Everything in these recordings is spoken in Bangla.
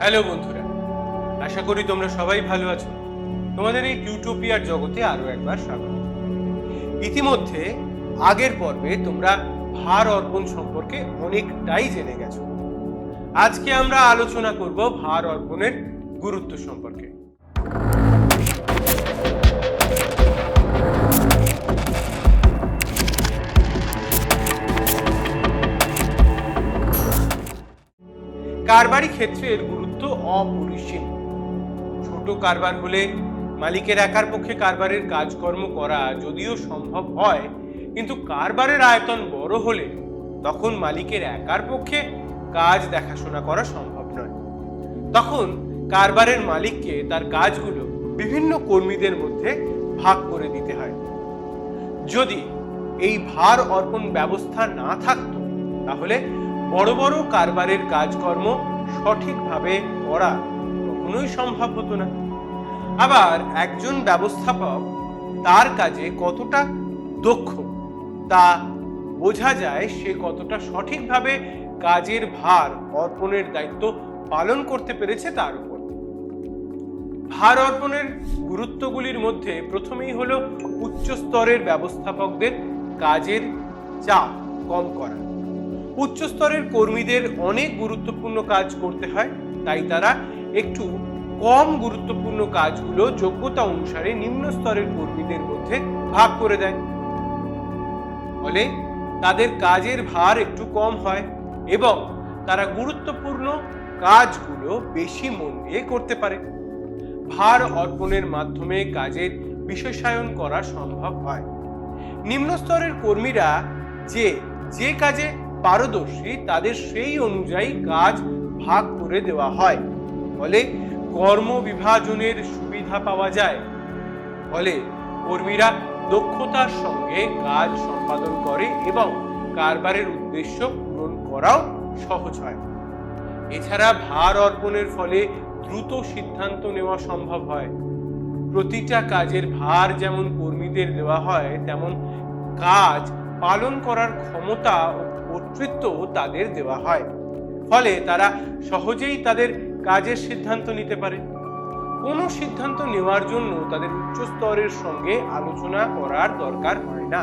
হ্যালো বন্ধুরা, আশা করি তোমরা সবাই ভালো আছো। তোমাদের এই টিউটোপিয়ার জগতে আরও একবার স্বাগত। ইতিমধ্যে আগের পর্বে তোমরা ভার অর্পণ সম্পর্কে অনেকটাই জেনে গেছো। আজকে আমরা আলোচনা করব ভার অর্পণের গুরুত্ব সম্পর্কে। কারবারি ক্ষেত্রে এর গুরুত্ব অপরিসীম। ছোট কারবার হলে মালিকের একার পক্ষে কারবারের কাজকর্ম করা যদিও সম্ভব হয়, কিন্তু কারবারের আয়তন বড় হলে তখন মালিকের একার পক্ষে কাজ দেখাশোনা করা সম্ভব নয়। তখন কারবারের মালিককে তার কাজগুলো বিভিন্ন কর্মীদের মধ্যে ভাগ করে দিতে হয়। যদি এই ভার অর্পণ ব্যবস্থা না থাকতো, তাহলে বড় বড় কারবারের কাজকর্ম সঠিকভাবে করা কখনোই সম্ভব হতো না। আবার একজন ব্যবস্থাপক তার কাজে কতটা দক্ষ তা বোঝা যায় সে কতটা সঠিকভাবে কাজের ভার অর্পণের দায়িত্ব পালন করতে পেরেছে তার উপর। ভার অর্পণের গুরুত্বগুলির মধ্যে প্রথমেই হলো উচ্চ স্তরের ব্যবস্থাপকদের কাজের চাপ কম করা। উচ্চ স্তরের কর্মীদের অনেক গুরুত্বপূর্ণ কাজ করতে হয়, তাই তারা একটু কম গুরুত্বপূর্ণ কাজগুলো যোগ্যতা অনুসারে নিম্ন স্তরের কর্মীদের মধ্যে ভাগ করে দেয়। ফলে তাদের কাজের ভার একটু কম হয় এবং তারা গুরুত্বপূর্ণ কাজগুলো বেশি মন দিয়ে করতে পারে। ভার অর্পণের মাধ্যমে কাজের বিশেষায়ন করা সম্ভব হয়। নিম্ন স্তরের কর্মীরা যে যে কাজে পারদর্শী তাদের সেই অনুযায়ী কাজ ভাগ করে দেওয়া হয়। ফলে কর্ম বিভাজনের সুবিধা পাওয়া যায়। ফলে কর্মীরা দক্ষতার সঙ্গে কাজ সম্পাদন করে এবং কারবারের উদ্দেশ্য পূরণ করাও সহজ হয়। এছাড়া ভার অর্পণের ফলে দ্রুত সিদ্ধান্ত নেওয়া সম্ভব হয়। প্রতিটা কাজের ভার যেমন কর্মীদের দেওয়া হয়, তেমন কাজ পালন করার ক্ষমতা ও কর্তৃত্ব তাদের দেওয়া হয়। ফলে তারা সহজেই তাদের কাজের সিদ্ধান্ত নিতে পারে। কোনো সিদ্ধান্ত নেওয়ার জন্য তাদের উচ্চ স্তরের সঙ্গে আলোচনা করার দরকার হয় না।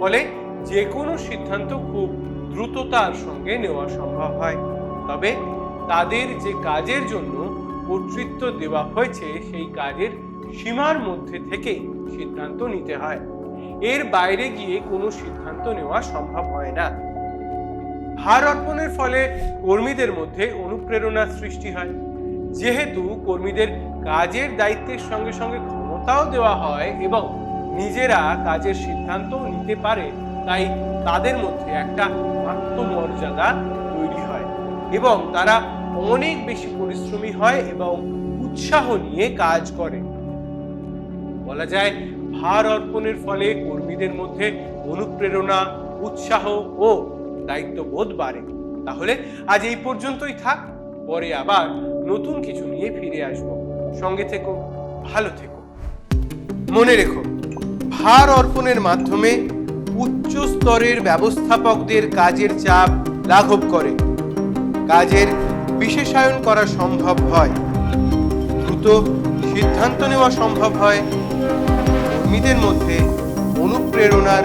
ফলে যে কোনো সিদ্ধান্ত খুব দ্রুততার সঙ্গে নেওয়া সম্ভব হয়। তবে তাদের যে কাজের জন্য কর্তৃত্ব দেওয়া হয়েছে, সেই কাজের সীমার মধ্যে থেকে সিদ্ধান্ত নিতে হয়। এর বাইরে গিয়ে কোনো সিদ্ধান্ত নেওয়া সম্ভব হয় না। ভার অর্পণের ফলে কর্মীদের মধ্যে অনুপ্রেরণা সৃষ্টি হয়। যেহেতু কর্মীদের কাজের দায়িত্বের সঙ্গে সঙ্গে ক্ষমতাও দেওয়া হয় এবং নিজেরা কাজের সিদ্ধান্ত নিতে পারে, তাই তাদের মধ্যে একটা আত্মমর্যাদা তৈরি হয় এবং তারা অনেক বেশি পরিশ্রমী হয় এবং উৎসাহ নিয়ে কাজ করে। বলা যায় ভার অর্পণের ফলে কর্মীদের মধ্যে অনুপ্রেরণা, উৎসাহ ও দায়িত্ববোধ বাড়ে। তাহলে আজ এই পর্যন্তই থাক, পরে আবার নতুন কিছু নিয়ে ফিরে আসব। সঙ্গে থেকো, ভালো থেকো। মনে রেখো, ভার অর্পণের মাধ্যমে উচ্চ স্তরের ব্যবস্থাপকদের কাজের চাপ লাঘব করে। কাজের বিশেষায়ন করা সম্ভব হয়। দ্রুত সিদ্ধান্ত নেওয়া সম্ভব হয়। কর্মীদের মধ্যে অনুপ্রেরণার